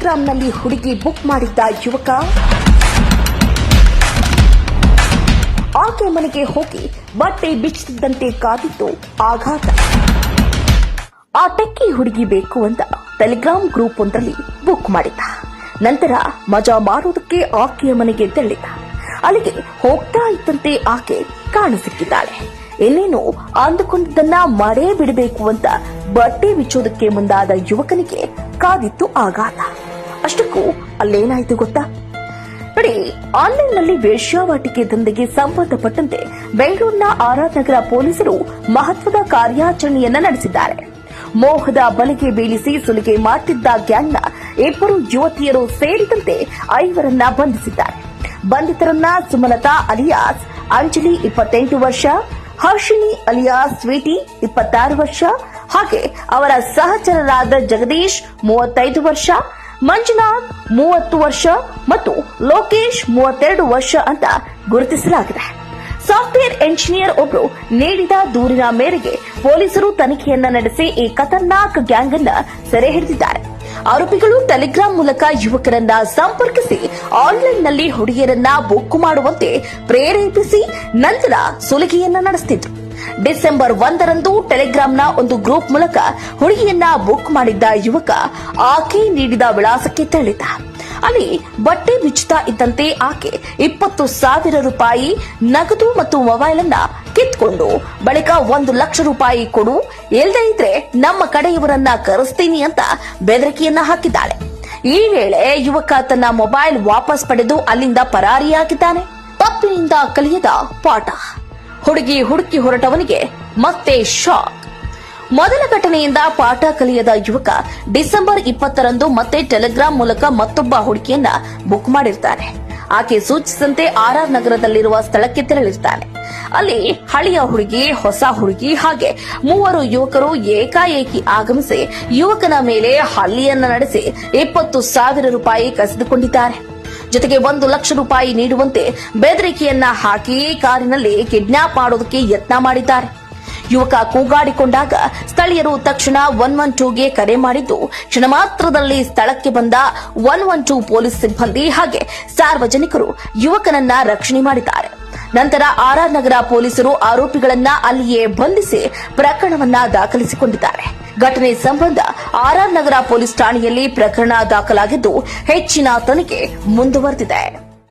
ಟೆಲಿಗ್ರಾಂನಲ್ಲಿ ಹುಡುಗಿ ಬುಕ್ ಮಾಡಿದ್ದ ಯುವಕ. ಆಕೆ ಮನೆಗೆ ಹೋಗಿ ಬಟ್ಟೆ ಬಿಚ್ಚಿದ್ದಂತೆ ಕಾದಿತ್ತು ಆಘಾತ. ಆ ಟೆಕ್ಕಿ ಹುಡುಗಿ ಬೇಕು ಅಂತ ಟೆಲಿಗ್ರಾಮ್ ಗ್ರೂಪ್ ಒಂದರಲ್ಲಿ ಬುಕ್ ಮಾಡಿದ್ದ. ನಂತರ ಮಜಾ ಮಾರೋದಕ್ಕೆ ಆಕೆಯ ಮನೆಗೆ ತೆರಳಿದ. ಅಲ್ಲಿಗೆ ಹೋಗ್ತಾ ಇದ್ದಂತೆ ಆಕೆ ಕಾಣಸಿಕ್ಕಿದ್ದಾಳೆ ಇನ್ನೇನು ಅಂದುಕೊಂಡಿದ್ದನ್ನ ಮಾಡೇ ಬಿಡಬೇಕು ಅಂತ ಬಟ್ಟೆ ಬಿಚ್ಚೋದಕ್ಕೆ ಮುಂದಾದ ಯುವಕನಿಗೆ ಕಾದಿತ್ತು ಆಘಾತ. ಅಷ್ಟಕ್ಕೂ ಅಲ್ಲೇನಾಯ್ತು ಗೊತ್ತಾ? ನೋಡಿ, ಆನ್ಲೈನ್ನಲ್ಲಿ ವೇಶ್ಯಾವಾಟಿಕೆ ದಂಧೆಗೆ ಸಂಬಂಧಪಟ್ಟಂತೆ ಬೆಂಗಳೂರಿನ ಆರ್ ನಗರ ಪೊಲೀಸರು ಮಹತ್ವದ ಕಾರ್ಯಾಚರಣೆಯನ್ನ ನಡೆಸಿದ್ದಾರೆ. ಮೋಹದ ಬಲಿಗೆ ಬೀಳಿಸಿ ಸುಲಿಗೆ ಮಾಡುತ್ತಿದ್ದ ಗ್ಯಾಂಗ್ನ ಇಬ್ಬರು ಯುವತಿಯರು ಸೇರಿದಂತೆ ಐವರನ್ನ ಬಂಧಿಸಿದ್ದಾರೆ. ಬಂಧಿತರನ್ನ ಸುಮಲತಾ ಅಲಿಯಾಸ್, ಅಂಜಲಿ ಇಪ್ಪತ್ತೆಂಟು ವರ್ಷ, ಹರ್ಷಿಣಿ ಅಲಿಯಾಸ್ ಸ್ವೀಟಿ ಇಪ್ಪತ್ತಾರು ವರ್ಷ, ಹಾಗೆ ಅವರ ಸಹಚರರಾದ ಜಗದೀಶ್ ಮೂವತ್ತೈದು ವರ್ಷ ಮಂಜುನಾಥ್ ಮೂವತ್ತು ವರ್ಷ ಮತ್ತು ಲೋಕೇಶ್ ಮೂವತ್ತೆರಡು ವರ್ಷ ಅಂತ ಗುರುತಿಸಲಾಗಿದೆ. ಸಾಫ್ಟ್ವೇರ್ ಎಂಜಿನಿಯರ್ ಒಬ್ಬರು ನೀಡಿದ ದೂರಿನ ಮೇರೆಗೆ ಪೊಲೀಸರು ತನಿಖೆಯನ್ನ ನಡೆಸಿ ಈ ಖತರ್ನಾಕ್ ಗ್ಯಾಂಗ್ ಅನ್ನ ಸೆರೆ ಹಿಡಿದಿದ್ದಾರೆ. ಆರೋಪಿಗಳು ಟೆಲಿಗ್ರಾಂ ಮೂಲಕ ಯುವಕರನ್ನ ಸಂಪರ್ಕಿಸಿ ಆನ್ಲೈನ್ನಲ್ಲಿ ಹುಡುಗಿಯರನ್ನ ಬುಕ್ ಮಾಡುವಂತೆ ಪ್ರೇರೇಪಿಸಿ ನಂತರ ಸುಲಿಗೆಯನ್ನ ನಡೆಸುತ್ತಿದ್ರು ಡಿಸೆಂಬರ್ ಒಂದರಂದು ಟೆಲಿಗ್ರಾಂನ ಒಂದು ಗ್ರೂಪ್ ಮೂಲಕ ಹುಡುಗಿಯನ್ನ ಬುಕ್ ಮಾಡಿದ್ದ ಯುವಕ ಆಕೆ ನೀಡಿದ ವಿಳಾಸಕ್ಕೆ ತೆರಳಿದ ಅಲ್ಲಿ ಬಟ್ಟೆ ಬಿಚ್ಚುತ್ತಾ ಇದ್ದಂತೆ ಆಕೆ ಇಪ್ಪತ್ತು ಸಾವಿರ ರೂಪಾಯಿ ನಗದು ಮತ್ತು ಮೊಬೈಲ್ ಅನ್ನ ಕಿತ್ಕೊಂಡು ಬಳಿಕ ಒಂದು ಲಕ್ಷ ರೂಪಾಯಿ ಕೊಡು ಎಲ್ಲದೇ ಇದ್ರೆ ನಮ್ಮ ಕಡೆಯವರನ್ನ ಕರೆಸ್ತೀನಿ ಅಂತ ಬೆದರಿಕೆಯನ್ನ ಹಾಕಿದ್ದಾಳೆ. ಈ ವೇಳೆ ಯುವಕ ತನ್ನ ಮೊಬೈಲ್ ವಾಪಸ್ ಪಡೆದು ಅಲ್ಲಿಂದ ಪರಾರಿಯಾಗಿದ್ದಾನೆ. ತಪ್ಪಿನಿಂದ ಕಲಿಯದ ಪಾಠ. ಹುಡುಗಿ ಹುಡುಕಿ ಹೊರಟವನಿಗೆ ಮತ್ತೆ ಶಾಕ್ ಮೊದಲ ಘಟನೆಯಿಂದ ಪಾಠ ಕಲಿಯದ ಯುವಕ ಡಿಸೆಂಬರ್ ಇಪ್ಪತ್ತರಂದು ಮತ್ತೆ ಟೆಲಿಗ್ರಾಂ ಮೂಲಕ ಮತ್ತೊಬ್ಬ ಹುಡುಗಿಯನ್ನ ಬುಕ್ ಮಾಡಿರ್ತಾನೆ. ಆಕೆ ಸೂಚಿಸಿದಂತೆ ಆರ್ಆರ್ ನಗರದಲ್ಲಿರುವ ಸ್ಥಳಕ್ಕೆ ತೆರಳಿರ್ತಾನೆ. ಅಲ್ಲಿ ಹಳೆಯ ಹುಡುಗಿ, ಹೊಸ ಹುಡುಗಿ ಹಾಗೆ ಮೂವರು ಯುವಕರು ಏಕಾಏಕಿ ಆಗಮಿಸಿ ಯುವಕನ ಮೇಲೆ ಹಲ್ಲೆಯನ್ನ ನಡೆಸಿ ಇಪ್ಪತ್ತು ಸಾವಿರ ರೂಪಾಯಿ ಕಸಿದುಕೊಂಡಿದ್ದಾರೆ. ಜೊತೆಗೆ ಒಂದು ಲಕ್ಷ ರೂಪಾಯಿ ನೀಡುವಂತೆ ಬೆದರಿಕೆಯನ್ನ ಹಾಕಿ ಕಾರಿನಲ್ಲಿ ಕಿಡ್ನಾಪ್ ಮಾಡೋದಕ್ಕೆ ಯತ್ನ ಮಾಡಿದ್ದಾರೆ. ಯುವಕ ಕೂಗಾಡಿಕೊಂಡಾಗ ಸ್ಥಳೀಯರು ತಕ್ಷಣ ಒನ್ ಒನ್ ಟೂಗೆ ಕರೆ ಮಾಡಿದ್ದು, ಕ್ಷಣ ಮಾತ್ರದಲ್ಲಿ ಸ್ಥಳಕ್ಕೆ ಬಂದ ಒನ್ ಒನ್ ಟೂ ಪೊಲೀಸ್ ಸಿಬ್ಬಂದಿ ಹಾಗೆ ಸಾರ್ವಜನಿಕರು ಯುವಕನನ್ನ ರಕ್ಷಣೆ ಮಾಡಿದ್ದಾರೆ. ನಂತರ ಆರ್ಆರ್ ನಗರ ಪೊಲೀಸರು ಆರೋಪಿಗಳನ್ನ ಅಲ್ಲಿಯೇ ಬಂಧಿಸಿ ಪ್ರಕರಣವನ್ನ ದಾಖಲಿಸಿಕೊಂಡಿದ್ದಾರೆ. ಘಟನೆ ಸಂಬಂಧ ಆರ್ಆರ್ ನಗರ ಪೊಲೀಸ್ ಠಾಣೆಯಲ್ಲಿ ಪ್ರಕರಣ ದಾಖಲಾಗಿದ್ದು, ಹೆಚ್ಚಿನ ತನಿಖೆ ಮುಂದುವರೆದಿದೆ.